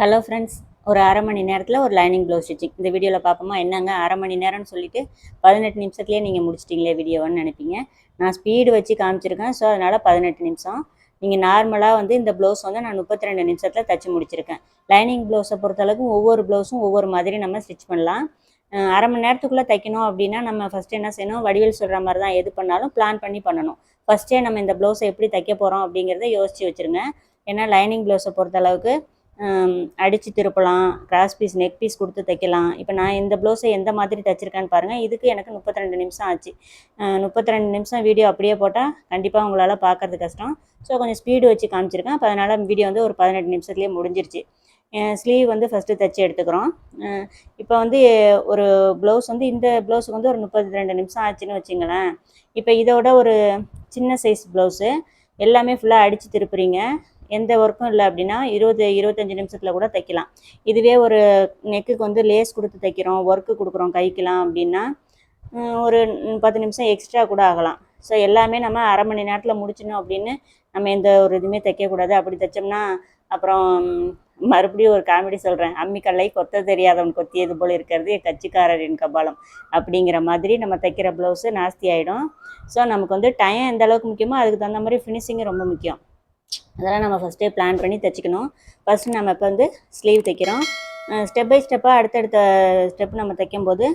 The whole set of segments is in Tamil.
ஹலோ ஃப்ரெண்ட்ஸ் ஒரு அரை மணி நேரத்தில் ஒரு லைனிங் ப்ளவுஸ் ஸ்டிச்சிங் இந்த வீடியோவில் பார்ப்போமா என்னங்க அரை மணி நேரம்னு சொல்லிட்டு பதினெட்டு நிமிஷத்துலேயே நீங்கள் முடிச்சிட்டிங்களே வீடியோன்னு நினைப்பீங்க. நான் ஸ்பீடு வச்சு காமிச்சிருக்கேன் ஸோ அதனால் பதினெட்டு நிமிஷம். நீங்கள் நார்மலாக வந்து இந்த ப்ளவுஸ் வந்து நான் முப்பத்தி ரெண்டு நிமிஷத்தில் தச்சு முடிச்சிருக்கேன். லைனிங் ப்ளவுஸை பொறுத்தளவுக்கு ஒவ்வொரு ப்ளவுஸும் ஒவ்வொரு மாதிரி நம்ம ஸ்டிச் பண்ணலாம். அரை மணி நேரத்துக்குள்ளே தைக்கணும் அப்படின்னா நம்ம ஃபஸ்ட்டு என்ன செய்யணும்? வடிவேல் சொல்கிற மாதிரி தான் எது பண்ணாலும் பிளான் பண்ணி பண்ணணும். ஃபஸ்ட்டே நம்ம இந்த ப்ளவுஸை எப்படி தைக்க போகிறோம் அப்படிங்கிறத யோசித்து வச்சுருங்க. ஏன்னா லைனிங் ப்ளவுஸை பொறுத்தளவுக்கு அடித்து திருப்பலாம் கிராஸ் பீஸ் நெக் பீஸ் கொடுத்து தைக்கலாம். இப்போ நான் இந்த ப்ளவுஸை எந்த மாதிரி தைச்சிருக்கேன்னு பாருங்கள் இதுக்கு எனக்கு முப்பத்தி ரெண்டு நிமிஷம் ஆச்சு. முப்பத்தி ரெண்டு நிமிஷம் வீடியோ அப்படியே போட்டால் கண்டிப்பாக உங்களால் பார்க்கறது கஷ்டம். ஸோ கொஞ்சம் ஸ்பீடு வச்சு காமிச்சிருக்கேன். அப்போ அதனால் வீடியோ வந்து ஒரு பதினெட்டு நிமிஷத்துலேயே முடிஞ்சிருச்சு. ஸ்லீவ் வந்து ஃபஸ்ட்டு தைச்சி எடுத்துக்கிறோம். இப்போ வந்து ஒரு ப்ளவுஸ் வந்து இந்த ப்ளவுஸுக்கு வந்து ஒரு முப்பத்தி ரெண்டு நிமிஷம் ஆச்சுன்னு வச்சுங்களேன். இப்போ இதோட ஒரு சின்ன சைஸ் ப்ளவுஸு எல்லாமே ஃபுல்லாக அடித்து திருப்புறீங்க. எந்த ஒர்க்கும் இல்லை அப்படின்னா இருபது இருபத்தஞ்சி நிமிஷத்தில் கூட தைக்கலாம். இதுவே ஒரு நெக்குக்கு வந்து லேஸ் கொடுத்து தைக்கிறோம் ஒர்க்கு கொடுக்குறோம் கைக்கெலாம் அப்படின்னா ஒரு பத்து நிமிஷம் எக்ஸ்ட்ரா கூட ஆகலாம். ஸோ எல்லாமே நம்ம அரை மணி நேரத்தில் முடிச்சிடணும் அப்படின்னு நம்ம எந்த ஒரு இதுவுமே தைக்கக்கூடாது அப்படி தைச்சோம்னா அப்புறம் மறுபடியும் ஒரு காமெடி சொல்கிறேன் அம்மிக்கல்லை கொத்த தெரியாதவன் கொத்தியது போல் இருக்கிறது கட்சிக்காரரின் கபாலம் அப்படிங்கிற மாதிரி நம்ம தைக்கிற ப்ளவுஸு நாஸ்தி ஆகிடும் ஸோ நமக்கு வந்து டைம் எந்த அளவுக்கு முக்கியமோ அதுக்கு தகுந்த மாதிரி ஃபினிஷிங்கும் ரொம்ப முக்கியம். அதெல்லாம் நம்ம ஃபஸ்ட்டே பிளான் பண்ணி தைச்சிக்கணும். ஃபஸ்ட்டு நம்ம இப்போ வந்து ஸ்லீவ் தைக்கிறோம். ஸ்டெப் பை ஸ்டெப்பாக அடுத்தடுத்த ஸ்டெப் நம்ம தைக்கும்போது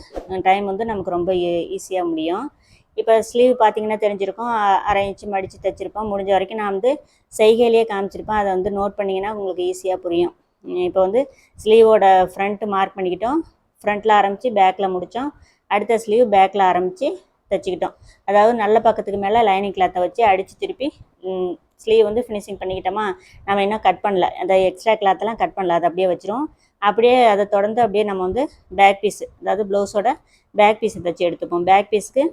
டைம் வந்து நமக்கு ரொம்ப e-, ஈஸியாக முடியும். இப்போ ஸ்லீவ் பார்த்தீங்கன்னா தெரிஞ்சிருக்கும். அரை இன்ச்சு மடித்து தைச்சிருப்போம். முடிஞ்ச வரைக்கும் நான் வந்து செய்கையிலேயே காமிச்சிருப்பேன். அதை வந்து நோட் பண்ணிங்கன்னா உங்களுக்கு ஈஸியாக புரியும். இப்போ வந்து ஸ்லீவோட ஃப்ரண்ட்டு மார்க் பண்ணிக்கிட்டோம். ஃப்ரண்ட்டில் ஆரம்பித்து பேக்கில் முடித்தோம் அடுத்த ஸ்லீவ் பேக்கில் ஆரம்பித்து தைச்சிக்கிட்டோம். அதாவது நல்ல பக்கத்துக்கு மேலே லைனிங் கிளாத்தை வச்சு அடித்து திருப்பி ஸ்லீவ் வந்து ஃபினிஷிங் பண்ணிக்கிட்டோமா நம்ம இன்னும் கட் பண்ணல. அந்த எக்ஸ்ட்ரா கிளாத்தெல்லாம் கட் பண்ணல அதை அப்படியே வச்சிரும். அப்படியே அதை தொடர்ந்து அப்படியே நம்ம வந்து பேக் பீஸ் அதாவது ப்ளவுஸோட பேக் பீஸை தைச்சி எடுத்துப்போம். பேக் பீஸ்க்கு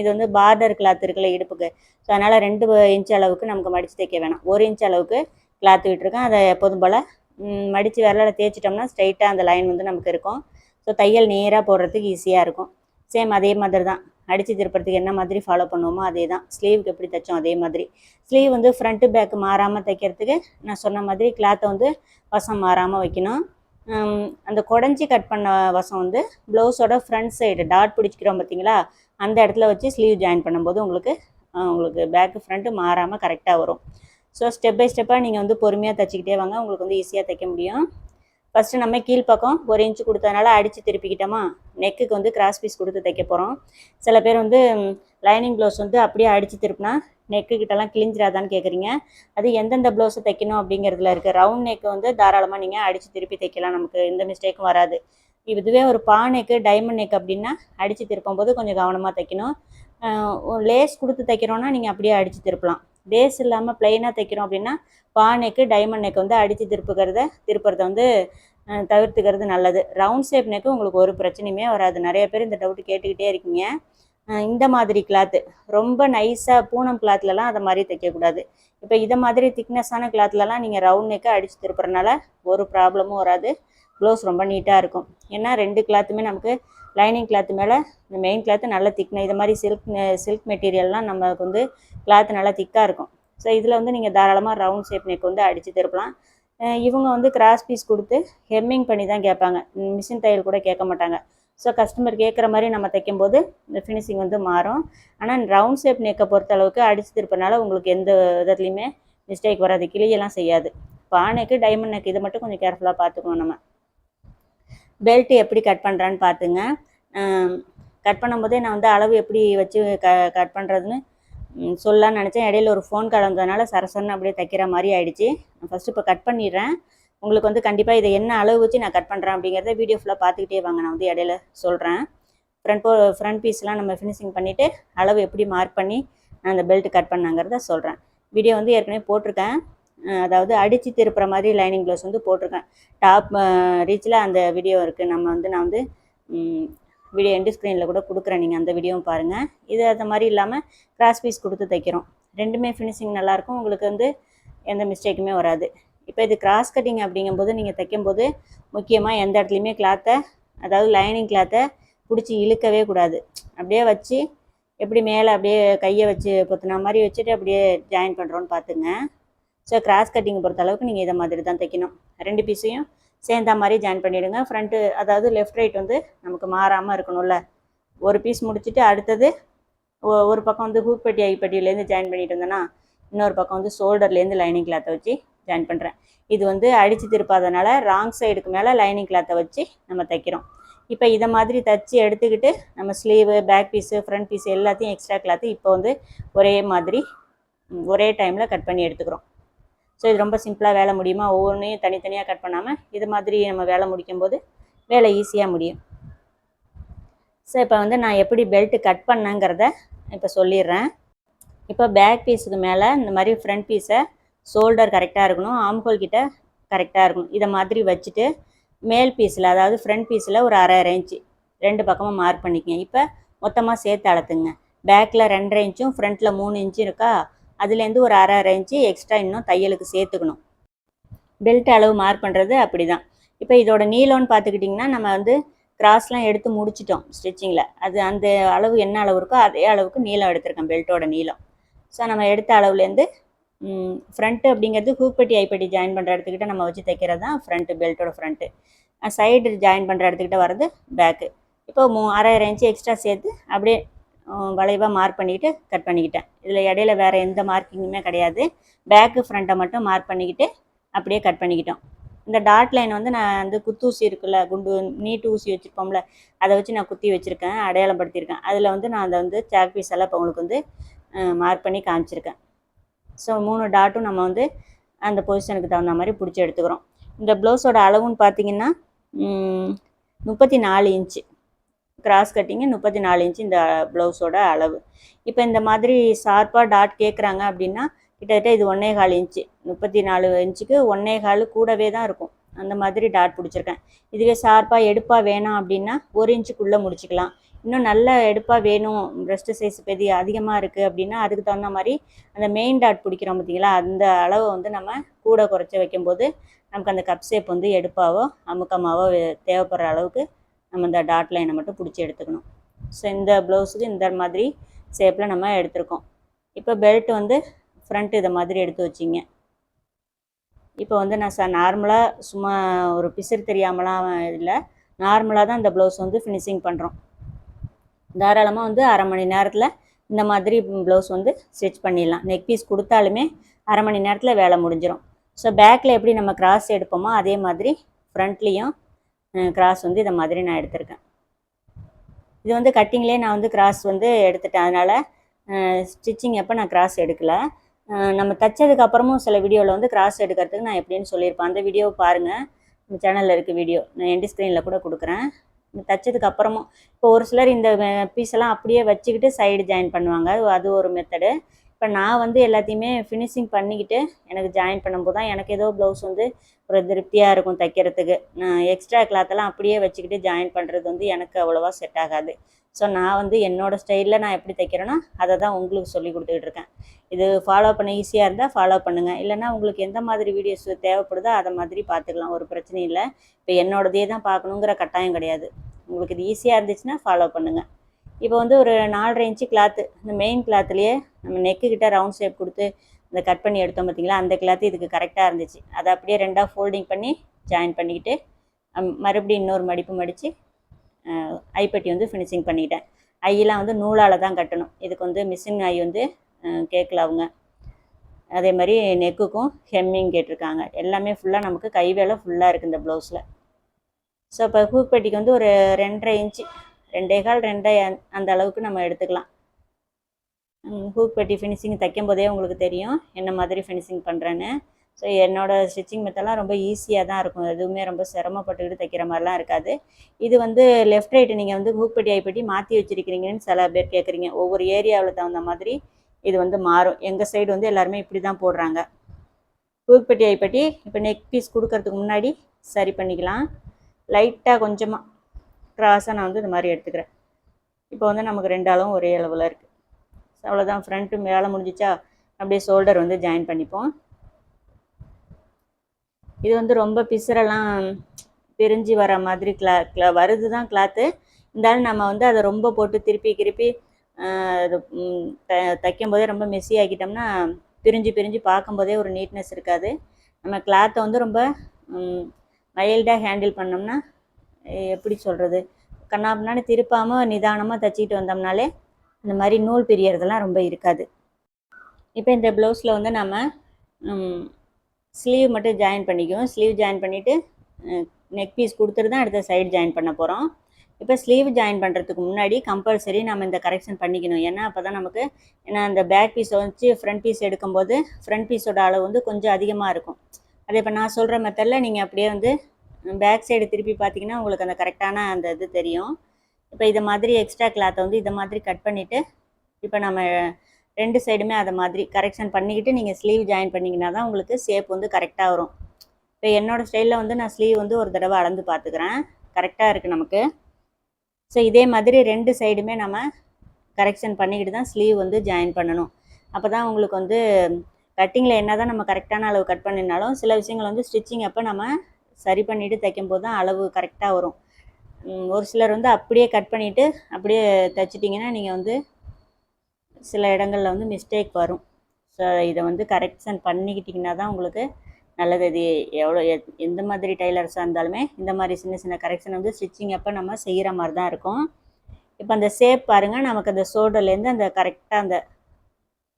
இது வந்து பார்டர் கிளாத் இருக்குல்ல இடுப்புக்கு. ஸோ அதனால் ரெண்டு இன்ச் அளவுக்கு நமக்கு மடித்து தைக்க வேணாம். ஒரு இன்ச் அளவுக்கு கிளாத் விட்டுருக்கேன் அதை எப்போதும் போல் மடித்து விரலால் தேய்ச்சிட்டோம்னா ஸ்ட்ரைட்டாக அந்த லைன் வந்து நமக்கு இருக்கும். ஸோ தையல் நேராக போடுறதுக்கு ஈஸியாக இருக்கும். சேம் அதே மாதிரி தான் அடித்து திருப்புறதுக்கு என்ன மாதிரி ஃபாலோ பண்ணுவோமோ அதே தான் ஸ்லீவுக்கு எப்படி தைச்சோம் அதே மாதிரி. ஸ்லீவ் வந்து ஃப்ரண்ட்டு பேக்கு மாறாமல் தைக்கிறதுக்கு நான் சொன்ன மாதிரி கிளாத்தை வந்து வசம் மாறாமல் வைக்கணும். அந்த குடஞ்சி கட் பண்ண வசம் வந்து ப்ளவுஸோட ஃப்ரண்ட் சைடு டாட் பிடிச்சிக்கிறோம் பார்த்தீங்களா? அந்த இடத்துல வச்சு ஸ்லீவ் ஜாயின் பண்ணும்போது உங்களுக்கு உங்களுக்கு பேக்கு ஃப்ரண்ட்டு மாறாமல் கரெக்டாக வரும். ஸோ ஸ்டெப் பை ஸ்டெப்பாக நீங்கள் வந்து பொறுமையாக தைச்சிக்கிட்டே வாங்க. உங்களுக்கு வந்து ஈஸியாக தைக்க முடியும். ஃபஸ்ட்டு நம்ம கீழ்ப்பக்கம் ஒரு இன்ச்சு கொடுத்ததுனால அடித்து திருப்பிக்கிட்டோமா? நெக்குக்கு வந்து கிராஸ் பீஸ் கொடுத்து தைக்க போகிறோம் சில பேர் வந்து லைனிங் ப்ளவுஸ் வந்து அப்படியே அடித்து திருப்பினா நெக்கு கிட்டலாம் கிழிஞ்சிராதான்னு கேட்குறீங்க அது எந்தெந்த ப்ளவுஸை தைக்கணும் அப்படிங்கிறதுல இருக்குது ரவுண்ட் நெக்கு வந்து தாராளமாக நீங்கள் அடித்து திருப்பி தைக்கலாம். நமக்கு எந்த மிஸ்டேக்கும் வராது. இதுவே ஒரு பா நெக்கு டைமண்ட் நெக் அப்படின்னா அடித்து திருப்பும் போது கொஞ்சம் கவனமாக தைக்கணும். லேஸ் கொடுத்து தைக்கிறோன்னா நீங்கள் அப்படியே அடித்து திருப்பலாம். பேஸ் இல்லாமல் ப்ளைனாக தைக்கிறோம் அப்படின்னா பானைக்கு டைமண்ட் நெக் வந்து அடித்து திருப்புக்கிறத திருப்புறத வந்து தவிர்த்துக்கிறது நல்லது. ரவுண்ட் ஷேப் நெக்கு உங்களுக்கு ஒரு பிரச்சனையுமே வராது. நிறைய பேர் இந்த டவுட் கேட்டுக்கிட்டே இருக்கீங்க. இந்த மாதிரி கிளாத்து ரொம்ப நைஸாக பூனம் கிளாத்லலாம் அதை மாதிரி தைக்கக்கூடாது. இப்போ இதை மாதிரி திக்னஸான கிளாத்லலாம் நீங்கள் ரவுண்ட் நெக்கை அடித்து திருப்புறனால ஒரு ப்ராப்ளமும் வராது. க்ளோஸ் ரொம்ப நீட்டாக இருக்கும். ஏன்னா ரெண்டு கிளாத்துமே நமக்கு லைனிங் கிளாத் மேலே இந்த மெயின் கிளாத்து நல்லா திக்னா இது மாதிரி சில்க் சில்க் மெட்டீரியல்லாம் நமக்கு வந்து கிளாத் நல்லா திக்காக இருக்கும். ஸோ இதில் வந்து நீங்கள் தாராளமாக ரவுண்ட் ஷேப் நெக் வந்து அடித்து திருப்பலாம். இவங்க வந்து கிராஸ் பீஸ் கொடுத்து ஹெம்மிங் பண்ணி தான் கேட்பாங்க. மிஷின் தையல் கூட கேட்க மாட்டாங்க. ஸோ கஸ்டமர் கேட்குற மாதிரி நம்ம தைக்கும்போது இந்த ஃபினிஷிங் வந்து மாறும். ஆனால் ரவுண்ட் ஷேப் நெக்கை பொறுத்த அளவுக்கு அடித்து திருப்பனால உங்களுக்கு எந்த விதத்துலையுமே மிஸ்டேக் வராது. கிளியெல்லாம் செய்யாது. பானைக்கு டைமண்ட் நெக் இதை மட்டும் கொஞ்சம் கேர்ஃபுல்லாக பார்த்துக்கணும் நம்ம. பெல்ட் எப்படி கட் பண்ணுறான்னு பார்த்துங்க கட் பண்ணும்போதே நான் வந்து அளவு எப்படி வச்சு க கட் பண்ணுறதுன்னு சொல்லலாம்னு நினச்சேன். இடையில ஒரு ஃபோன் கலந்ததுனால வந்ததுனால சரசரன்னு அப்படியே தைக்கிற மாதிரி ஆயிடுச்சு. ஃபஸ்ட்டு இப்போ கட் பண்ணிடுறேன். உங்களுக்கு வந்து கண்டிப்பாக இதை என்ன அளவு வச்சு நான் கட் பண்ணுறேன் அப்படிங்கிறத வீடியோ ஃபுல்லாக பார்த்துக்கிட்டே வாங்க. நான் வந்து இடையில சொல்கிறேன் ஃப்ரண்ட் போ ஃப்ரண்ட் பீஸ்லாம் நம்ம ஃபினிஷிங் பண்ணிவிட்டு அளவு எப்படி மார்க் பண்ணி நான் அந்த பெல்ட் கட் பண்ணாங்கிறத சொல்கிறேன் வீடியோ வந்து ஏற்கனவே போட்டிருக்கேன். அதாவது அடித்து திருப்புற மாதிரி லைனிங் ப்ளவுஸ் வந்து போட்டிருக்கேன். டாப் ரீச்சில் அந்த வீடியோ இருக்குது நம்ம வந்து நான் வந்து வீடியோ எண்டு ஸ்க்ரீனில் கூட கொடுக்குறேன். நீங்கள் அந்த வீடியோவும் பாருங்கள் இது அந்த மாதிரி இல்லாமல் கிராஸ் பீஸ் கொடுத்து தைக்கிறோம். ரெண்டுமே ஃபினிஷிங் நல்லாயிருக்கும் உங்களுக்கு வந்து எந்த மிஸ்டேக்குமே வராது. இப்போ இது கிராஸ் கட்டிங் அப்படிங்கும்போது நீங்கள் தைக்கும்போது முக்கியமாக எந்த இடத்துலையுமே கிளாத்தை அதாவது லைனிங் கிளாத்தை பிடிச்சி இழுக்கவே கூடாது. அப்படியே வச்சு எப்படி மேலே அப்படியே கையை வச்சு பொத்துன மாதிரி வச்சுட்டு அப்படியே ஜாயின் பண்ணுறோன்னு பார்த்துங்க. ஸோ கிராஸ் கட்டிங் பொறுத்த அளவுக்கு நீங்கள் இதை மாதிரி தான் தைக்கணும். ரெண்டு பீஸையும் சேர்ந்தா மாதிரி ஜாயின் பண்ணிவிடுங்க ஃப்ரண்ட்டு அதாவது லெஃப்ட் ரைட் வந்து நமக்கு மாறாமல் இருக்கணும்ல. ஒரு பீஸ் முடிச்சுட்டு அடுத்தது ஒ- ஒரு பக்கம் வந்து ஹூப்பட்டி ஐப்பட்டியிலேருந்து ஜாயின் பண்ணிட்டு இருந்தேன்னா இன்னொரு பக்கம் வந்து ஷோல்டர்லேருந்து லைனிங் கிளாத்தை வச்சு ஜாயின் பண்ணுறேன் இது வந்து அடித்து திருப்பாதனால ராங் சைடுக்கு மேலே லைனிங் கிளாத்தை வச்சு நம்ம தைக்கிறோம். இப்போ இதை மாதிரி தச்சு எடுத்துக்கிட்டு நம்ம sleeve back piece front piece எல்லாத்தையும் எக்ஸ்ட்ரா கிளாத்து இப்போ வந்து ஒரே மாதிரி ஒரே டைமில் கட் பண்ணி எடுத்துக்கிறோம். ஸோ இது ரொம்ப சிம்பிளாக வேலை முடியுமா? ஒவ்வொன்றையும் தனித்தனியாக கட் பண்ணாமல் இது மாதிரி நம்ம வேலை முடிக்கும்போது வேலை ஈஸியாக முடியும். ஸோ இப்போ வந்து நான் எப்படி பெல்ட் கட் பண்ணேங்கிறத இப்போ சொல்லிடுறேன். இப்போ பேக் பீஸுக்கு மேலே இந்த மாதிரி ஃப்ரண்ட் பீஸை ஷோல்டர் கரெக்டாக இருக்கணும் ஆம்ஹோல் கிட்ட கரெக்டாக இருக்கணும். இதை மாதிரி வச்சுட்டு மேல் பீஸில் அதாவது ஃப்ரண்ட் பீஸில் ஒரு அரை அரை இன்ச்சு ரெண்டு பக்கமும் மார்க் பண்ணிக்கங்க. இப்போ மொத்தமாக சேர்த்து அளத்துங்க பேக்கில் ரெண்டரை இன்ச்சும் ஃப்ரண்ட்டில் மூணு இன்ச்சும் இருக்கா? அதுலேருந்து ஒரு அரை அரை இன்ச்சு எக்ஸ்ட்ரா இன்னும் தையலுக்கு சேர்த்துக்கணும். பெல்ட் அளவு மார்க் பண்ணுறது அப்படி தான் இப்போ இதோட நீளம்னு பார்த்துக்கிட்டிங்கன்னா நம்ம வந்து கிராஸ்லாம் எடுத்து முடிச்சிட்டோம் ஸ்டிச்சிங்கில் அது அந்த அளவு என்ன அளவு இருக்கோ அதே அளவுக்கு நீளம் எடுத்திருக்கேன் பெல்ட்டோட நீளம். ஸோ நம்ம எடுத்த அளவுலேருந்து ஃப்ரண்ட்டு அப்படிங்கிறது ஹூப்பட்டி ஐப்பட்டி ஜாயின் பண்ணுற இடத்துக்கிட்ட நம்ம வச்சு தைக்கிறது தான் ஃப்ரண்ட்டு பெல்ட்டோட ஃப்ரண்ட்டு சைடு ஜாயின் பண்ணுற இடத்துக்கிட்ட வர்றது பேக்கு இப்போ மூ அரை அரை இன்ச்சு எக்ஸ்ட்ரா சேர்த்து அப்படியே வளைவாக மார்க் பண்ணிக்கிட்டு கட் பண்ணிக்கிட்டேன். இதில் இடையில வேறு எந்த மார்க்கிங்குமே கிடையாது. பேக்கு ஃப்ரண்ட்டை மட்டும் மார்க் பண்ணிக்கிட்டு அப்படியே கட் பண்ணிக்கிட்டோம். இந்த டாட் லைன் வந்து நான் வந்து குத்தூசி இருக்குல்ல குண்டு நீட்டு ஊசி வச்சுருப்போம்ல அதை வச்சு நான் குத்தி வச்சுருக்கேன் அடையாளம் படுத்தியிருக்கேன் அதில் வந்து நான் அதை வந்து சாக் பீஸ் எல்லாம் இப்போ உங்களுக்கு வந்து மார்க் பண்ணி காமிச்சிருக்கேன். ஸோ மூணு டாட்டும் நம்ம வந்து அந்த பொசிஷனுக்கு தகுந்த மாதிரி பிடிச்சி எடுத்துக்கிறோம். இந்த ப்ளவுஸோட அளவுன்னு பார்த்தீங்கன்னா முப்பத்தி நாலு இன்ச்சு கிராஸ் கட்டிங்கு முப்பத்தி நாலு இன்ச்சு இந்த ப்ளவுஸோட அளவு. இப்போ இந்த மாதிரி ஷார்ப்பாக டாட் கேட்குறாங்க அப்படின்னா கிட்டத்தட்ட இது ஒன்றே கால் இன்ச்சு. முப்பத்தி நாலு இன்ச்சுக்கு ஒன்றே கால் கூடவே தான் இருக்கும். அந்த மாதிரி டாட் பிடிச்சிருக்கேன். இதுவே ஷார்ப்பாக எடுப்பாக வேணாம் அப்படின்னா ஒரு இன்ச்சுக்குள்ளே முடிச்சுக்கலாம். இன்னும் நல்ல எடுப்பாக வேணும். பிரஸ்ட் சைஸ் பெரிய அதிகமாக இருக்குது அப்படின்னா அதுக்கு தகுந்த மாதிரி அந்த மெயின் டாட் பிடிக்கிறோம் பார்த்தீங்களா? அந்த அளவை வந்து நம்ம கூட குறைச்சி வைக்கும்போது நமக்கு அந்த கப் ஷேப் வந்து எடுப்பாவோ அமுக்கமாவோ தேவைப்படுற அளவுக்கு நம்ம இந்த டாட் லைனை மட்டும் பிடிச்சி எடுத்துக்கணும். ஸோ இந்த ப்ளவுஸுக்கு இந்த மாதிரி ஷேப்பில் நம்ம எடுத்திருக்கோம். இப்போ பெல்ட் வந்து ஃப்ரண்ட் இதை மாதிரி எடுத்து வச்சிங்க. இப்போ வந்து நான் ச நார்மலாக சும்மா ஒரு பிசிறு தெரியாமலாம் இல்லை. நார்மலாக தான் இந்த ப்ளவுஸ் வந்து ஃபினிஷிங் பண்ணுறோம் தாராளமாக வந்து அரை மணி நேரத்தில் இந்த மாதிரி ப்ளவுஸ் வந்து ஸ்டிச் பண்ணிடலாம். நெக் பீஸ் கொடுத்தாலுமே அரை மணி நேரத்தில் வேலை முடிஞ்சிடும் ஸோ பேக்கில் எப்படி நம்ம கிராஸ் எடுப்போமோ அதே மாதிரி ஃப்ரண்ட்லேயும் கிராஸ் வந்து இதை மாதிரி நான் எடுத்திருக்கேன். இது வந்து கட்டிங்லேயே நான் வந்து கிராஸ் வந்து எடுத்துட்டேன். அதனால் ஸ்டிச்சிங் அப்போ நான் கிராஸ் எடுக்கலை. நம்ம தைச்சதுக்கு அப்புறமும் சில வீடியோவில் வந்து கிராஸ் எடுக்கிறதுக்கு நான் எப்படின்னு சொல்லியிருப்பேன். அந்த வீடியோவை பாருங்கள் நம்ம சேனலில் இருக்க வீடியோ. நான் எண்டு ஸ்க்ரீனில் கூட கொடுக்குறேன். தைச்சதுக்கு அப்புறமும் இப்போ ஒரு சிலர் இந்த பீஸ் எல்லாம் அப்படியே வச்சுக்கிட்டு சைடு ஜாயின் பண்ணுவாங்க. அது ஒரு மெத்தடு இப்போ நான் வந்து எல்லாத்தையுமே ஃபினிஷிங் பண்ணிக்கிட்டு எனக்கு ஜாயின் பண்ணும்போது தான் எனக்கு ஏதோ ப்ளவுஸ் வந்து ஒரு திருப்தியாக இருக்கும் தைக்கிறதுக்கு. நான் எக்ஸ்ட்ரா கிளாத்தெல்லாம் அப்படியே வச்சுக்கிட்டு ஜாயின் பண்ணுறது வந்து எனக்கு அவ்வளோவா செட் ஆகாது. ஸோ நான் வந்து என்னோடய ஸ்டைலில் நான் எப்படி தைக்கிறேனோ அதை தான் உங்களுக்கு சொல்லி கொடுத்துக்கிட்டு இருக்கேன். இது ஃபாலோ பண்ண ஈஸியாக இருந்தால் ஃபாலோ பண்ணுங்கள் இல்லைன்னா உங்களுக்கு எந்த மாதிரி வீடியோஸ் தேவைப்படுதோ அதை மாதிரி பார்த்துக்கலாம். ஒரு பிரச்சனையும் இல்லை. இப்போ என்னோடதே தான் பார்க்கணுங்கிற கட்டாயம் கிடையாது. உங்களுக்கு இது ஈஸியாக இருந்துச்சுன்னா ஃபாலோ பண்ணுங்கள் இப்போ வந்து ஒரு நாலரை இன்ச்சு கிளாத்து இந்த மெயின் கிளாத்துலேயே நம்ம நெக்கு கிட்ட ரவுண்ட் ஷேப் கொடுத்து இந்த கட் பண்ணி எடுத்தோம் பார்த்தீங்களா அந்த கிளாத்து இதுக்கு கரெக்டாக இருந்துச்சு. அதை அப்படியே ரெண்டாக ஃபோல்டிங் பண்ணி ஜாயின் பண்ணிக்கிட்டு மறுபடியும் இன்னொரு மடிப்பு மடித்து ஐப்பட்டி வந்து ஃபினிஷிங் பண்ணிக்கிட்டேன் ஐயெல்லாம் வந்து நூலால் தான் கட்டணும். இதுக்கு வந்து மிஷின் ஐ வந்து கேட்கல அவங்க. அதே மாதிரி நெக்குக்கும் ஹெம்மிங் கேட்டிருக்காங்க. எல்லாமே ஃபுல்லாக நமக்கு கை வேலை ஃபுல்லாக இருக்குது இந்த ப்ளவுஸில் ஸோ இப்போ ஹூக் பெட்டிக்கு வந்து ஒரு ரெண்டரை இன்ச்சு ரெண்டே கால் ரெண்டே அந்த- அளவுக்கு நம்ம எடுத்துக்கலாம். ஹூக் பெட்டி ஃபினிஷிங் தைக்கும் போதே உங்களுக்கு தெரியும் என்ன மாதிரி ஃபினிஷிங் பண்ணுறேன்னு ஸோ என்னோடய ஸ்டிச்சிங் மெத்தெல்லாம் ரொம்ப ஈஸியாக தான் இருக்கும். எதுவுமே ரொம்ப சிரமப்பட்டுக்கிட்டு தைக்கிற மாதிரிலாம் இருக்காது. இது வந்து லெஃப்ட் ரைட்டு நீங்கள் வந்து ஹூக் பெட்டி ஐப்பட்டி மாற்றி வச்சிருக்கிறீங்கன்னு சில பேர் கேட்குறீங்க ஒவ்வொரு ஏரியாவில் தகுந்த மாதிரி இது வந்து மாறும். எங்கள் சைடு வந்து எல்லாருமே இப்படி தான் போடுறாங்க. ஹூக் பெட்டி ஐப்பட்டி இப்போ நெக் பீஸ் கொடுக்கறதுக்கு முன்னாடி சரி பண்ணிக்கலாம். லைட்டாக கொஞ்சமாக கிராஸாக நான் வந்து இந்த மாதிரி எடுத்துக்கிறேன். இப்போ வந்து நமக்கு ரெண்டு அளவும் ஒரே அளவில் இருக்குது அவ்வளோதான் ஃப்ரண்ட்டு மேலே முடிஞ்சிச்சா அப்படியே ஷோல்டர் வந்து ஜாயின் பண்ணிப்போம். இது வந்து ரொம்ப பிசுரெல்லாம் பிரிஞ்சு வர மாதிரி கிளா கிளா வருது தான் கிளாத்து இருந்தாலும் நம்ம வந்து அதை ரொம்ப போட்டு திருப்பி திருப்பி த தைக்கும் போதே ரொம்ப மெஸ்ஸி ஆக்கிட்டோம்னா பிரிஞ்சு பிரிஞ்சு பார்க்கும்போதே ஒரு நீட்னஸ் இருக்காது. நம்ம கிளாத்தை வந்து ரொம்ப மைல்டாக ஹேண்டில் பண்ணோம்னா எப்படி சொல்கிறது கண்ணாபின்னான்னு திருப்பாமல் நிதானமாக தைச்சிக்கிட்டு வந்தோம்னாலே இந்த மாதிரி நூல் பிரியறதெல்லாம் ரொம்ப இருக்காது. இப்போ இந்த ப்ளவுஸில் வந்து நம்ம ஸ்லீவ் மட்டும் ஜாயின் பண்ணிக்குவோம். ஸ்லீவ் ஜாயின் பண்ணிவிட்டு நெக் பீஸ் கொடுத்துட்டு தான் அடுத்த சைடு ஜாயின் பண்ண போகிறோம் இப்போ ஸ்லீவ் ஜாயின் பண்ணுறதுக்கு முன்னாடி கம்பல்சரி நம்ம இந்த கரெக்ஷன் பண்ணிக்கணும். ஏன்னா அப்போ தான் நமக்கு ஏன்னா அந்த பேக் பீஸை வச்சு ஃப்ரண்ட் பீஸ் எடுக்கும்போது ஃப்ரண்ட் பீஸோட அளவு வந்து கொஞ்சம் அதிகமாக இருக்கும். அதே இப்போ நான் சொல்கிற மெத்தடில் நீங்கள் அப்படியே வந்து பேக் சைடு திருப்பி பார்த்தீங்கன்னா உங்களுக்கு அந்த கரெக்டான அந்த இது தெரியும். இப்போ இதை மாதிரி எக்ஸ்ட்ரா கிளாத்தை வந்து இதை மாதிரி கட் பண்ணிவிட்டு இப்போ நம்ம ரெண்டு சைடுமே அதை மாதிரி கரெக்ஷன் பண்ணிக்கிட்டு நீங்கள் ஸ்லீவ் ஜாயின் பண்ணிங்கன்னா தான் உங்களுக்கு ஷேப் வந்து கரெக்டாக வரும். இப்போ என்னோடய ஸ்டைலில் வந்து நான் ஸ்லீவ் வந்து ஒரு தடவை அளந்து பார்த்துக்கிறேன் கரெக்டாக இருக்குது நமக்கு. ஸோ இதே மாதிரி ரெண்டு சைடுமே நம்ம கரெக்ஷன் பண்ணிக்கிட்டு தான் ஸ்லீவ் வந்து ஜாயின் பண்ணணும். அப்போ தான் உங்களுக்கு வந்து கட்டிங்கில் என்ன தான் நம்ம கரெக்டான அளவு கட் பண்ணினாலும் சில விஷயங்கள் வந்து ஸ்டிச்சிங் அப்போ நம்ம சரி பண்ணிவிட்டு தைக்கும்போது தான் அளவு கரெக்டாக வரும். ஒரு சிலர் வந்து அப்படியே கட் பண்ணிவிட்டு அப்படியே தைச்சிட்டிங்கன்னா நீங்கள் வந்து சில இடங்களில் வந்து மிஸ்டேக் வரும். ஸோ இதை வந்து கரெக்ஷன் பண்ணிக்கிட்டிங்கன்னா தான் உங்களுக்கு நல்லது. இது எவ்வளோ எத்- எந்த மாதிரி டைலர்ஸாக இருந்தாலுமே இந்த மாதிரி சின்ன சின்ன கரெக்ஷன் வந்து ஸ்டிச்சிங் அப்போ நம்ம செய்கிற மாதிரி தான் இருக்கும். இப்போ அந்த ஷேப் பாருங்கள் நமக்கு அந்த ஷோல்டர்லேருந்து அந்த கரெக்டாக அந்த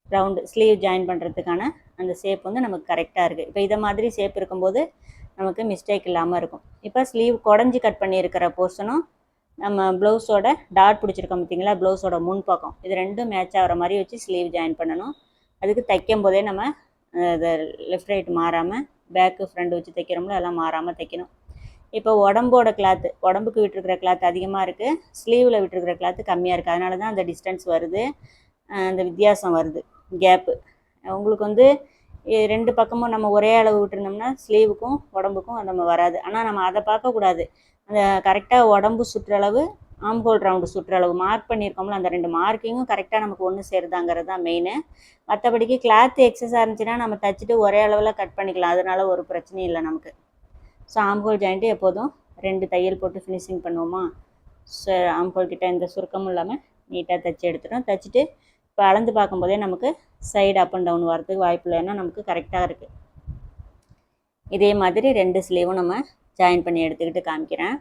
ரவுண்டு ஸ்லீவ் ஜாயின் பண்ணுறதுக்கான அந்த ஷேப் வந்து நமக்கு கரெக்டாக இருக்குது இப்போ இதை மாதிரி ஷேப் இருக்கும்போது நமக்கு மிஸ்டேக் இல்லாமல் இருக்கும். இப்போ ஸ்லீவ் குடஞ்சி கட் பண்ணியிருக்கிற போர்ஷனும் நம்ம ப்ளவுஸோட டாட் பிடிச்சிருக்கோம் பார்த்தீங்களா? ப்ளவுஸோட முன் பக்கம். இது ரெண்டும் மேட்ச் ஆகிற மாதிரி வச்சு ஸ்லீவ் ஜாயின் பண்ணணும். அதுக்கு தைக்கும் போதே நம்ம அது லெஃப்ட் ரைட் மாறாமல் பேக்கு ஃப்ரண்ட் வச்சு தைக்கிறோம்ல அதெல்லாம் மாறாமல் தைக்கணும். இப்போ உடம்போட கிளாத்து உடம்புக்கு விட்டுருக்கிற கிளாத் அதிகமாக இருக்குது ஸ்லீவில் விட்டுருக்கிற கிளாத்து கம்மியாக இருக்குது அதனால தான் அந்த டிஸ்டன்ஸ் வருது. அந்த வித்தியாசம் வருது. கேப்பு உங்களுக்கு வந்து ரெண்டு பக்கமும் நம்ம ஒரே அளவு விட்டுருந்தோம்னா ஸ்லீவுக்கும் உடம்புக்கும் நம்ம வராது. ஆனால் நம்ம அதை பார்க்கக்கூடாது அந்த கரெக்டாக உடம்பு சுற்றளவு ஆம்கோல் ரவுண்டு சுற்றளவு மார்க் பண்ணியிருக்கோம்ல அந்த ரெண்டு மார்க்கிங்கும் கரெக்டாக நமக்கு ஒன்று சேருதாங்கிறது தான் மெயினு மற்றபடிக்கு கிளாத் எக்ஸஸாக இருந்துச்சுன்னா நம்ம தைச்சிட்டு ஒரே அளவில் கட் பண்ணிக்கலாம். அதனால ஒரு பிரச்சனையும் இல்லை நமக்கு. ஸோ ஆம்கோல் ஜாயிண்ட்டு எப்போதும் ரெண்டு தையல் போட்டு ஃபினிஷிங் பண்ணுவோமா? ஸோ ஆம்கோல் கிட்ட எந்த சுருக்கமும் இல்லாமல் நீட்டாக தைச்சி எடுத்துடும் தைச்சிட்டு இப்போ அளந்து பார்க்கும்போதே நமக்கு சைடு அப் அண்ட் டவுன் வரதுக்கு வாய்ப்பு இல்லைன்னா நமக்கு கரெக்டாக இருக்குது இதே மாதிரி ரெண்டு ஸ்லீவும் நம்ம ஜாயின் பண்ணி எடுத்துக்கிட்டு காமிக்கிறேன்.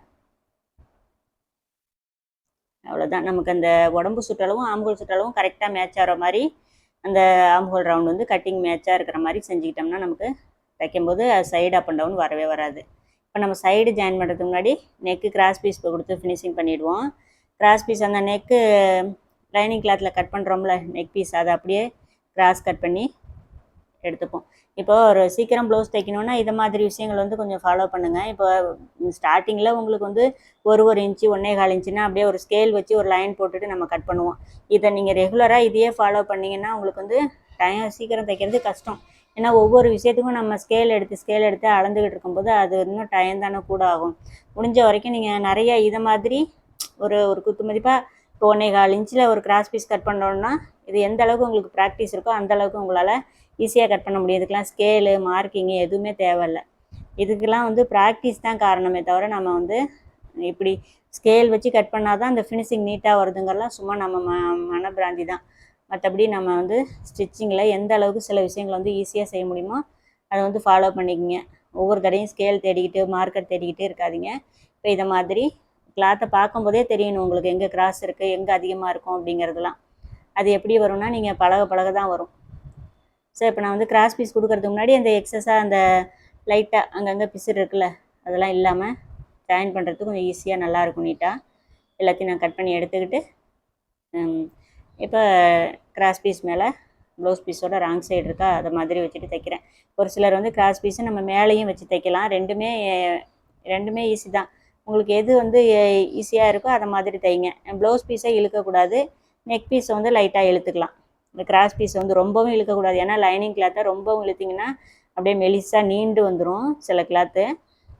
அவ்வளோதான் நமக்கு அந்த உடம்பு சுற்றளவும் ஆம்ஹோல் சுற்றளவும் கரெக்டாக மேட்ச் ஆகிற மாதிரி அந்த ஆம்ஹோல் ரவுண்ட் வந்து கட்டிங் மேட்சாக இருக்கிற மாதிரி செஞ்சுக்கிட்டோம்னா நமக்கு தைக்கும்போது சைடு அப் அண்ட் டவுன் வரவே வராது. இப்போ நம்ம சைடு ஜாயின் பண்ணுறதுக்கு முன்னாடி நெக்கு கிராஸ் பீஸ் கொடுத்து ஃபினிஷிங் பண்ணிவிடுவோம் கிராஸ் பீஸ் அந்த நெக்கு லைனிங் கிளாத்தில் கட் பண்ணுறோம்ல நெக் பீஸ் அதை அப்படியே கிராஸ் கட் பண்ணி எடுத்துப்போம். இப்போ ஒரு சீக்கிரம் ப்ளவுஸ் தைக்கணுன்னா இது மாதிரி விஷயங்கள் வந்து கொஞ்சம் ஃபாலோ பண்ணுங்கள் இப்போ ஸ்டார்டிங்கில் உங்களுக்கு வந்து ஒரு ஒரு இன்ச்சு ஒன்றே கால் இன்ச்சுனா அப்படியே ஒரு ஸ்கேல் வச்சு ஒரு லைன் போட்டுட்டு நம்ம கட் பண்ணுவோம். இதை நீங்கள் ரெகுலராக இதையே ஃபாலோ பண்ணிங்கன்னா உங்களுக்கு வந்து டைம் சீக்கிரம் தைக்கிறது கஷ்டம். ஏன்னா ஒவ்வொரு விஷயத்துக்கும் நம்ம ஸ்கேல் எடுத்து ஸ்கேல் எடுத்து அளந்துக்கிட்டு இருக்கும்போது அது இன்னும் டைம் தானே கூட ஆகும். முடிஞ்ச வரைக்கும் நீங்கள் நிறைய இதை மாதிரி ஒரு ஒரு குத்து மதிப்பாக இப்போ ஒன்றே கால் இன்ச்சில் ஒரு கிராஸ் பீஸ் கட் பண்ணோன்னா இது எந்த அளவுக்கு உங்களுக்கு ப்ராக்டிஸ் இருக்கோ அந்த அளவுக்கு உங்களால் ஈஸியாக கட் பண்ண முடியும். இதுக்கெலாம் ஸ்கேலு மார்க்கிங்கு எதுவுமே தேவையில்ல. இதுக்கெல்லாம் வந்து ப்ராக்டிஸ் தான் காரணமே தவிர நம்ம வந்து இப்படி ஸ்கேல் வச்சு கட் பண்ணால் தான் அந்த ஃபினிஷிங் நீட்டாக வருதுங்கெல்லாம் சும்மா நம்ம ம மனப்பிராந்தி தான். மற்றபடி நம்ம வந்து ஸ்டிச்சிங்கில் எந்த அளவுக்கு சில விஷயங்களை வந்து ஈஸியாக செய்ய முடியுமோ அதை வந்து ஃபாலோ பண்ணிக்கங்க. ஒவ்வொரு தடையும் ஸ்கேல் தேடிக்கிட்டு மார்க்கர் தேடிக்கிட்டே இருக்காதிங்க. இப்போ இதை மாதிரி கிளாத்தை பார்க்கும்போதே தெரியணும் உங்களுக்கு எங்கே கிராஸ் இருக்குது எங்கே அதிகமாக இருக்கும் அப்படிங்கிறதுலாம் அது எப்படி வரும்னா நீங்கள் பழக பழக தான் வரும். ஸோ இப்போ நான் வந்து கிராஸ் பீஸ் கொடுக்கறதுக்கு முன்னாடி அந்த எக்ஸஸாக அந்த லைட்டாக அங்கங்கே பிசுறு இருக்குல்ல அதெல்லாம் இல்லாமல் ஜாயின் பண்ணுறதுக்கு கொஞ்சம் ஈஸியாக நல்லாயிருக்கும் நீட்டாக எல்லாத்தையும் நான் கட் பண்ணி எடுத்துக்கிட்டு இப்போ கிராஸ் பீஸ் மேலே ப்ளவுஸ் பீஸோட ராங் சைடு இருக்கா அதை மாதிரி வச்சுட்டு தைக்கிறேன். ஒரு சிலர் வந்து கிராஸ் பீஸை நம்ம மேலேயும் வச்சு தைக்கலாம். ரெண்டுமே ரெண்டுமே ஈஸி தான். உங்களுக்கு எது வந்து ஈஸியாக இருக்கோ அதை மாதிரி தைங்க. ப்ளவுஸ் பீஸை இழுக்கக்கூடாது. நெக் பீஸை வந்து லைட்டாக இழுத்துக்கலாம். இந்த கிராஸ் பீஸ் வந்து ரொம்பவும் இழுக்கக்கூடாது. ஏன்னா லைனிங் கிளாத்தை ரொம்பவும் இழுத்திங்கன்னா அப்படியே மெலிசாக நீண்டு வந்துடும் சில கிளாத்து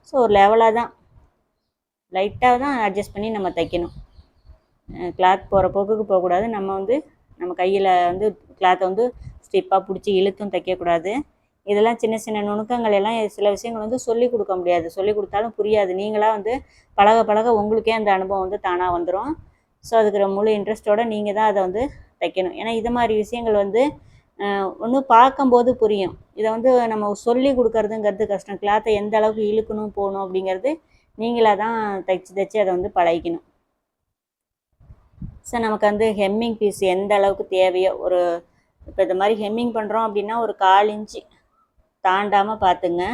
ஸோ ஒரு லெவலாக தான். லைட்டாக தான் அட்ஜஸ்ட் பண்ணி நம்ம தைக்கணும். கிளாத் போகிற போக்குக்கு போகக்கூடாது. நம்ம வந்து நம்ம கையில் வந்து கிளாத்தை வந்து ஸ்டிப்பாக பிடிச்சி இழுத்தும் தைக்கக்கூடாது. இதெல்லாம் சின்ன சின்ன நுணுக்கங்கள் எல்லாம் சில விஷயங்கள் வந்து சொல்லி கொடுக்க முடியாது. சொல்லி கொடுத்தாலும் புரியாது. நீங்களாக வந்து பழக பழக உங்களுக்கே அந்த அனுபவம் வந்து தானாக வந்துடும் ஸோ அதுக்கு முழு இன்ட்ரெஸ்ட்டோடு நீங்கள் தான் அதை வந்து தைக்கணும் ஏன்னா இது மாதிரி விஷயங்கள் வந்து ஒன்று பார்க்கும்போது புரியும். இதை வந்து நம்ம சொல்லி கொடுக்கறதுங்கிறது கஷ்டம். கிளாத்தை எந்த அளவுக்கு இழுக்கணும் போகணும் அப்படிங்கிறது நீங்களாக தான் தைச்சி தைச்சி அதை வந்து பழகிக்கணும். ஸோ நமக்கு வந்து ஹெம்மிங் பீஸ் எந்த அளவுக்கு தேவையோ ஒரு இப்போ இந்த மாதிரி ஹெம்மிங் பண்ணுறோம் அப்படின்னா ஒரு கால் இன்ச்சு தாண்டாமல் பார்த்துங்க.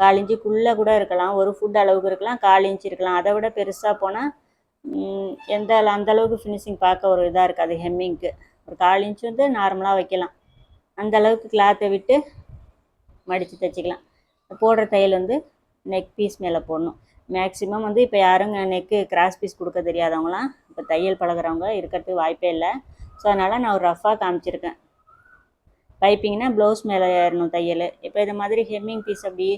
கால் இன்ச்சுக்குள்ளே கூட இருக்கலாம் ஒரு ஃபுட் அளவுக்கு இருக்கலாம் கால் இன்ச்சு இருக்கலாம். அதை விட பெருசாக போனால் எந்த அந்த அளவுக்கு ஃபினிஷிங் பார்க்க ஒரு இதாக இருக்காது ஹெம்மிங்க்கு ஒரு கால் இன்ச்சு வந்து நார்மலாக வைக்கலாம். அந்த அளவுக்கு கிளாத்தை விட்டு மடித்து தைச்சிக்கலாம். போடுற தையல் வந்து நெக் பீஸ் மேலே போடணும். மேக்ஸிமம் வந்து இப்போ யாரும் நெக்கு கிராஸ் பீஸ் கொடுக்க தெரியாதவங்களாம் இப்போ தையல் பழகுறவங்க இருக்கிறதுக்கு வாய்ப்பே இல்லை. ஸோ அதனால் நான் ஒரு ரஃபாக காமிச்சிருக்கேன். பைப்பிங்னா ப்ளவுஸ் மேலே ஏறணும் தையல். இப்போ இது மாதிரி ஹெம்மிங் பீஸ் அப்படி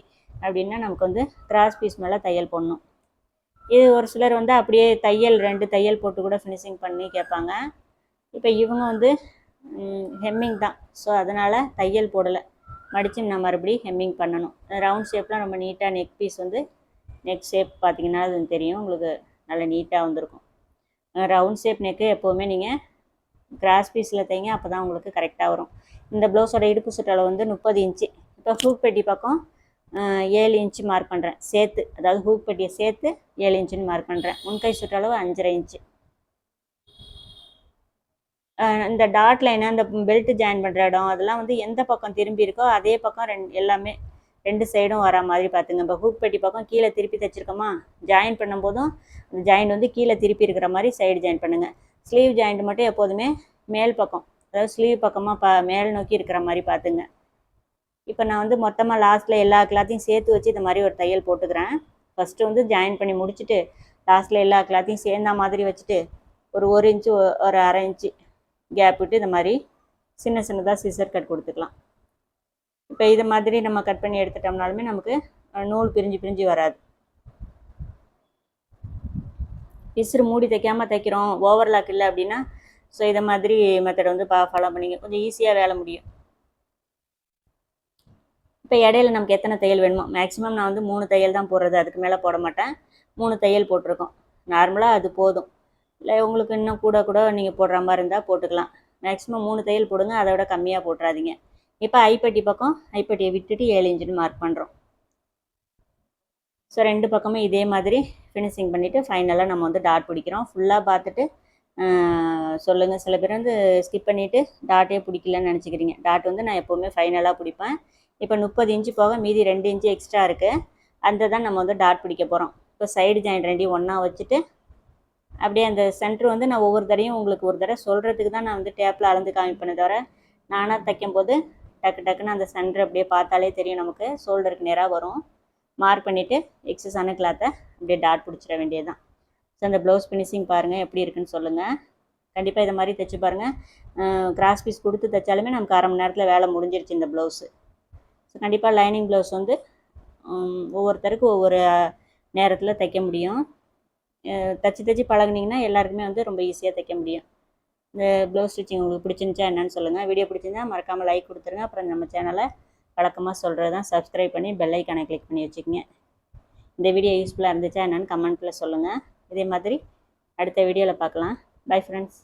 அப்படின்னா நமக்கு வந்து கிராஸ் பீஸ் மேலே தையல் போடணும். இது ஒரு சிலர் வந்து அப்படியே தையல் ரெண்டு தையல் போட்டு கூட ஃபினிஷிங் பண்ணி கேட்பாங்க. இப்போ இவங்க வந்து ஹெம்மிங் தான். ஸோ அதனால் தையல் போடலை. மடித்து நம்ம மறுபடியும் ஹெம்மிங் பண்ணணும். ரவுண்ட் ஷேப்லாம் ரொம்ப நீட்டாக நெக் பீஸ் வந்து நெக் ஷேப் பார்த்தீங்கன்னா அது தெரியும். உங்களுக்கு நல்ல நீட்டாக வந்திருக்கும். ரவுண்ட் ஷேப் நெக்கு எப்போவுமே நீங்கள் கிராஸ் பீஸில் தைங்க அப்போ தான் உங்களுக்கு கரெக்டாக வரும். இந்த ப்ளவுஸோட இடுப்பு சுற்றளவு வந்து முப்பது இன்ச்சு. இப்போ ஹூக் பெட்டி பக்கம் ஏழு இன்ச்சு மார்க் பண்ணுறேன் சேர்த்து அதாவது ஹூக் பெட்டியை சேர்த்து ஏழு இன்ச்சுன்னு மார்க் பண்ணுறேன் முன்கை சுற்றளவு அஞ்சரை இன்ச்சு. இந்த டாட் லைனை அந்த பெல்ட் ஜாயின் பண்ணுற இடம் அதெல்லாம் வந்து எந்த பக்கம் திரும்பி இருக்கோ அதே பக்கம் ரெண்டு எல்லாமே ரெண்டு சைடும் வர மாதிரி பார்த்துங்க. இப்போ ஹூக் பெட்டி பக்கம் கீழே திருப்பி தைச்சிருக்கோமா? ஜாயின் பண்ணும்போதும் அந்த ஜாயிண்ட் வந்து கீழே திருப்பி இருக்கிற மாதிரி சைடு ஜாயின் பண்ணுங்கள் ஸ்லீவ் ஜாயிண்ட் மட்டும் எப்போதுமே மேல் பக்கம் அதாவது ஸ்லீவ் பக்கமாக பா மேல் நோக்கி இருக்கிற மாதிரி பார்த்துங்க. இப்போ நான் வந்து மொத்தமாக லாஸ்ட்டில் எல்லா கிளாத்தையும் சேர்த்து வச்சு இந்த மாதிரி ஒரு தையல் போட்டுக்கிறேன். ஃபஸ்ட்டு வந்து ஜாயின் பண்ணி முடிச்சுட்டு லாஸ்ட்டில் எல்லா கிளாத்தையும் சேர்ந்தா மாதிரி வச்சுட்டு ஒரு ஒரு இன்ச்சு ஒரு அரை இன்ச்சு கேப் விட்டு இந்த மாதிரி சின்ன சின்னதாக சிசர் கட் கொடுத்துக்கலாம். இப்போ இது மாதிரி நம்ம கட் பண்ணி எடுத்துட்டோம்னாலுமே நமக்கு நூல் பிரிஞ்சு பிரிஞ்சு வராது. பிசுறு மூடி தைக்காமல் தைக்கிறோம் ஓவர்லாக் இல்லை அப்படின்னா ஸோ இதை மாதிரி மெத்தடை வந்து பா ஃபாலோ பண்ணிங்க. கொஞ்சம் ஈஸியாக வேலை முடியும். இப்போ இடையில நமக்கு எத்தனை தையல் வேணுமோ? மேக்ஸிமம் நான் வந்து மூணு தையல் தான் போடுறது. அதுக்கு மேலே போட மாட்டேன். மூணு தையல் போட்டிருக்கோம். நார்மலாக அது போதும். இல்லை உங்களுக்கு இன்னும் கூட கூட நீங்கள் போடுற மாதிரி இருந்தால் போட்டுக்கலாம். மேக்ஸிமம் மூணு தையல் போடுங்க. அதை விட கம்மியாக போட்டுறாதீங்க. இப்போ ஐப்பட்டி பக்கம் ஐப்பட்டியை விட்டுட்டு ஏழு இன்ச்சுன்னு மார்க் பண்ணுறோம் ஸோ ரெண்டு பக்கமும் இதே மாதிரி ஃபினிஷிங் பண்ணிவிட்டு ஃபைனலாக நம்ம வந்து டாட் பிடிக்கிறோம். ஃபுல்லாக பார்த்துட்டு சொல்லுங்கள் சில பேர் வந்து ஸ்கிப் பண்ணிவிட்டு டாட்டே பிடிக்கலன்னு நினச்சிக்கிறீங்க. டாட் வந்து நான் எப்போவுமே ஃபைனலாக பிடிப்பேன். இப்போ முப்பது இன்ச்சு போக மீதி ரெண்டு இன்ச்சு எக்ஸ்ட்ரா இருக்குது அந்த தான் நம்ம வந்து டாட் பிடிக்க போகிறோம் இப்போ சைடு ஜாயின் ரெண்டையும் ஒன்றா வச்சுட்டு அப்படியே அந்த சென்டர் வந்து நான் ஒவ்வொரு தடையும் உங்களுக்கு ஒரு தடவை சொல்கிறதுக்கு தான் நான் வந்து டேப்பில் அளந்து காமிப்பேனே தவிர நானாக தைக்கும் போது டக்கு டக்குன்னு அந்த சென்டர் அப்படியே பார்த்தாலே தெரியும் நமக்கு. ஷோல்டருக்கு நேராக வரும். மார்க் பண்ணிவிட்டு எக்ஸஸான கிளாத்தை அப்படியே டாட் பிடிச்சிட வேண்டியது தான் ஸோ அந்த ப்ளவுஸ் ஃபினிஷிங் பாருங்கள் எப்படி இருக்குன்னு சொல்லுங்கள் கண்டிப்பாக இதை மாதிரி தைச்சி பாருங்கள் கிராஸ் பீஸ் கொடுத்து தைச்சாலுமே நமக்கு அரை மணி நேரத்தில் வேலை முடிஞ்சிருச்சு இந்த ப்ளவுஸு ஸோ கண்டிப்பாக லைனிங் ப்ளவுஸ் வந்து ஒவ்வொருத்தருக்கும் ஒவ்வொரு நேரத்தில் தைக்க முடியும். தைச்சி தைச்சி பழகுனீங்கன்னா எல்லாருக்குமே வந்து ரொம்ப ஈஸியாக தைக்க முடியும். இந்த ப்ளவுஸ் ஸ்டிச்சிங் உங்களுக்கு பிடிச்சிருந்துச்சா என்னன்னு சொல்லுங்கள் வீடியோ பிடிச்சிருந்தா மறக்காமல் லைக் கொடுத்துருங்க. அப்புறம் நம்ம சேனலை வழக்கமாக சொல்கிறது தான் சப்ஸ்கிரைப் பண்ணி பெல் ஐக்கானை கிளிக் பண்ணி வச்சுக்கோங்க. இந்த வீடியோ யூஸ்ஃபுல்லாக இருந்துச்சா என்னென்னு கமெண்ட்டில் சொல்லுங்கள் இதே மாதிரி அடுத்த வீடியோவில் பார்க்கலாம். Bye friends